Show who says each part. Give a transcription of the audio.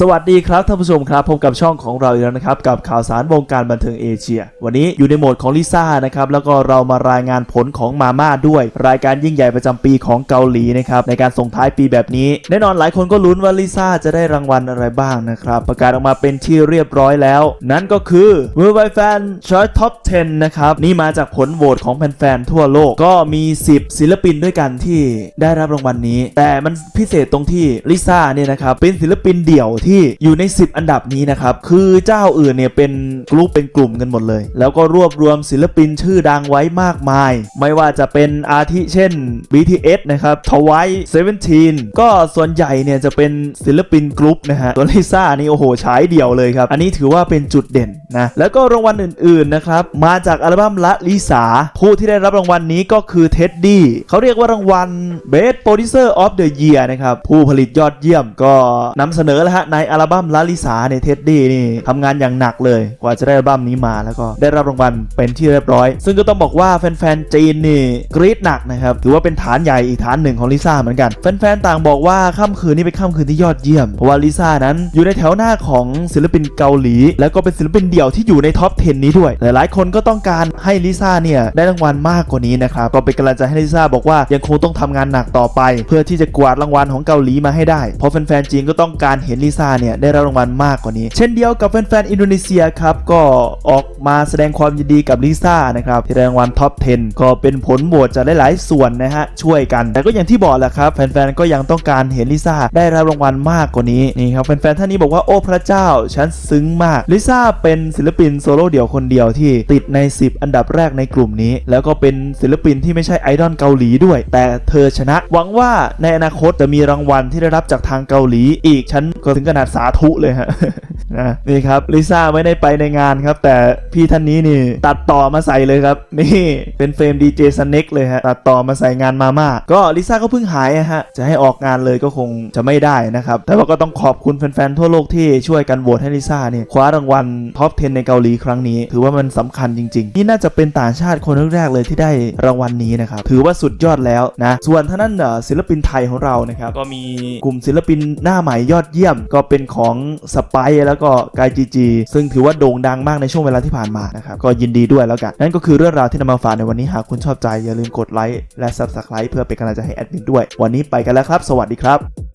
Speaker 1: สวัสดีครับท่านผู้ชมครับพบกับช่องของเราอีกแล้วนะครับกับข่าวสารวงการบันเทิงเอเชีย วันนี้อยู่ในโหมดของลิซ่านะครับแล้วก็เรามารายงานผลของมาม่าด้วย รายการยิ่งใหญ่ประจำปีของเกาหลีนะครับในการส่งท้ายปีแบบนี้ แน่นอนหลายคนก็ลุ้นว่าลิซ่าจะได้รางวัลอะไรบ้างนะครับ ประกาศออกมาเป็นที่เรียบร้อยแล้ว นั่นก็คือ Worldwide Fan Choice Top 10 นะครับนี่มาจากผลโหวตของแฟนๆทั่วโลกก็มี 10 ศิลปินด้วยกันที่ได้รับรางวัลนี้ แต่มันพิเศษตรงที่ลิซ่าเนี่ยนะครับเป็นศิลปินเดี่ยวที่อยู่ใน 10 อันดับนี้นะครับ คือเจ้าอื่นเนี่ยเป็นกลุ่มเป็นกลุ่มกันหมดเลย แล้วก็รวบรวมศิลปินชื่อดังไว้มากมาย ไม่ว่าจะเป็นอาทิเช่น BTS นะครับทวาย17ก็ส่วนใหญ่เนี่ยจะเป็นศิลปินกลุ่มนะฮะตัวลิซ่านี่โอ้โหฉายเดี่ยวเลยครับ อันนี้ถือว่าเป็นจุดเด่นนะแล้วก็รางวัลอื่นๆนะครับมาจากอัลบั้มละลิสาผู้ที่ได้รับรางวัลนี้ก็คือเท็ดดี้เขาเรียกว่ารางวัล Best Producer of the Year นะครับผู้ผลิตยอดเยี่ยมก็นำเสนอแล้วฮะในอัลบั้มละลิสาเนี่ยเท็ดดี้นี่ทำงานอย่างหนักเลยกว่าจะได้อัลบั้มนี้มาแล้วก็ได้รับรางวัลเป็นที่เรียบร้อย ซึ่งก็ต้องบอกว่าแฟนๆจีนนี่กรี๊ดหนักนะครับถือว่าเป็นฐานใหญ่อีกฐานหนึ่งของลิซ่าเหมือนกันแฟนๆต่างบอกว่าค่ำคืนนี้เป็นค่ำคืนที่ยอดเยี่ยมเพราะว่าลิซ่านั้นอยู่ในแถวหน้าของศิลปินเกาหลี แล้วก็เป็นศิลปินเดี่ยวที่อยู่ในท็อป 10 นี้ด้วย หลายๆ คนก็ต้องการให้ลิซ่าเนี่ยได้รางวัลมากกว่านี้นะครับก็เป็นกำลังใจให้ลิซ่าบอกว่ายังคงต้องทำงานหนักต่อไป เพื่อที่จะกวาดรางวัลของเกาหลีมาให้ได้เพราะแฟนๆจีนก็ต้องการเห็นลิซ่าเนี่ยได้รับรางวัลมากกว่านี้ เช่นเดียวกับแฟนๆอินโดนีเซียครับก็ออกมาแสดงความยินดีกับลิซ่านะครับที่ได้รางวัลท็อป 10 ก็เป็นผลโหวตจากหลายๆส่วนนะฮะช่วยกัน แต่ก็อย่างที่บอกแหละครับแฟนๆก็ยังต้องการเห็นลิซ่าได้รับรางวัลมากกว่านี้นี่ครับแฟนๆท่านนี้บอกว่าโอ้พระเจ้าฉันซึ้งมากลิซ่าเป็นศิลปินโซโล่เดี่ยวคนเดียวที่ติดใน 10 อันดับแรกในกลุ่มนี้ แล้วก็เป็นศิลปินที่ไม่ใช่ไอดอลเกาหลีด้วย แต่เธอชนะหวังว่าในอนาคตจะมีรางวัลที่ได้รับจากทางเกาหลีอีกฉันก็ถึงขนาดนาดสาธุเลยฮะนะนี่ครับลิซ่าไม่ได้ไปในงานครับ แต่พี่ท่านนี้นี่ตัดต่อมาใส่เลยครับ นี่เป็นเฟรมดีเจสเน็กเลยฮะตัดต่อมาใส่งานมาม่าก็ลิซ่าก็เพิ่งหายฮะจะให้ออกงานเลยก็คงจะไม่ได้นะครับแต่ว่าก็ต้องขอบคุณแฟนๆทั่วโลกที่ช่วยกันโหวตให้ลิซ่าเนี่ยคว้ารางวัลท็อป 10 ในเกาหลีครั้งนี้ ถือว่ามันสำคัญจริง ๆ นี่น่าจะเป็นต่างชาติคนแรกๆเลยที่ได้รางวัลนี้นะครับถือว่าสุดยอดแล้วนะส่วนท่านั้นเอ่อศิลปินไทยของเรานะครับก็มีกลุ่มศิลปินหน้าใหม่ยอดเยี่ยม ก็เป็นของสไปแล้วก็กายจีจีซึ่งถือว่าโด่งดังมากในช่วงเวลาที่ผ่านมานะครับก็ยินดีด้วยแล้วกัน นั่นก็คือเรื่องราวที่นำมาฝากในวันนี้หากคุณชอบใจอย่าลืมกดไลค์และ Subscribe เพื่อเป็นกำลังใจให้แอดมินด้วย วันนี้ไปกันแล้วครับ สวัสดีครับ